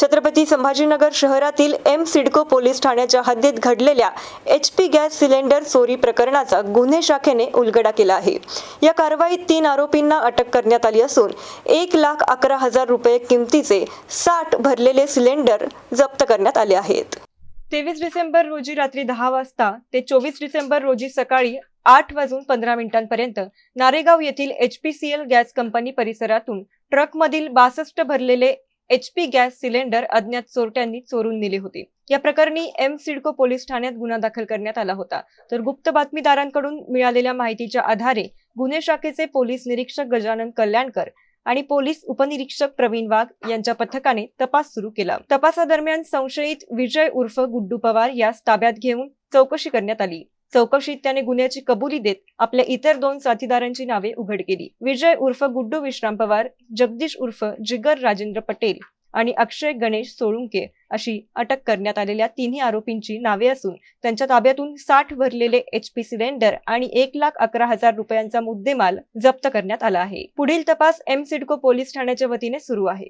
छत्रपती संभाजीनगर शहरातील M CIDCO police ठाण्याच्या हद्दीत घडलेल्या एच पी गॅस सिलेंडर चोरी प्रकरणाचा गुन्हे शाखेने उलगडा केला आहे. या कारवाईत तीन आरोपींना अटक करण्यात आली असून एक लाख अकरा हजार रुपये किमतीचे साठ भरलेले सिलेंडर जप्त करण्यात आले आहेत. तेवीस डिसेंबर रोजी रात्री दहा वाजता ते चोवीस डिसेंबर रोजी सकाळी आठ वाजून पंधरा मिनिटांपर्यंत नारेगाव येथील एचपीसीएल गॅस कंपनी परिसरातून ट्रकमधील बासष्ट भरलेले एचपी गॅस सिलेंडर अज्ञात चोरट्यांनी चोरून नेले होते. या प्रकरणी एम सिडको पोलीस ठाण्यात गुन्हा दाखल करण्यात आला होता. तर गुप्त बातमीदारांकडून मिळालेल्या माहितीच्या आधारे गुन्हे शाखेचे पोलीस निरीक्षक गजानन कल्याणकर आणि पोलीस उपनिरीक्षक प्रवीण वाघ यांच्या पथकाने तपास सुरू केला. तपासादरम्यान संशयित विजय उर्फ गुड्डू पवार यास ताब्यात घेऊन चौकशी करण्यात आली. चौकशीत त्याने गुन्ह्याची कबुली देत आपल्या इतर दोन साथीदारांची नावे उघड केली. विजय उर्फ गुड्डू विश्राम पवार जगदीश उर्फ जिगर राजेंद्र पटेल आणि अक्षय गणेश सोळुंके अशी अटक करण्यात आलेल्या तिन्ही आरोपींची नावे असून त्यांच्या ताब्यातून साठ भरलेले एचपी सिलेंडर आणि एक लाख अकरा हजार रुपयांचा मुद्देमाल जप्त करण्यात आला आहे. पुढील तपास एम सिडको पोलीस ठाण्याच्या वतीने सुरू आहे.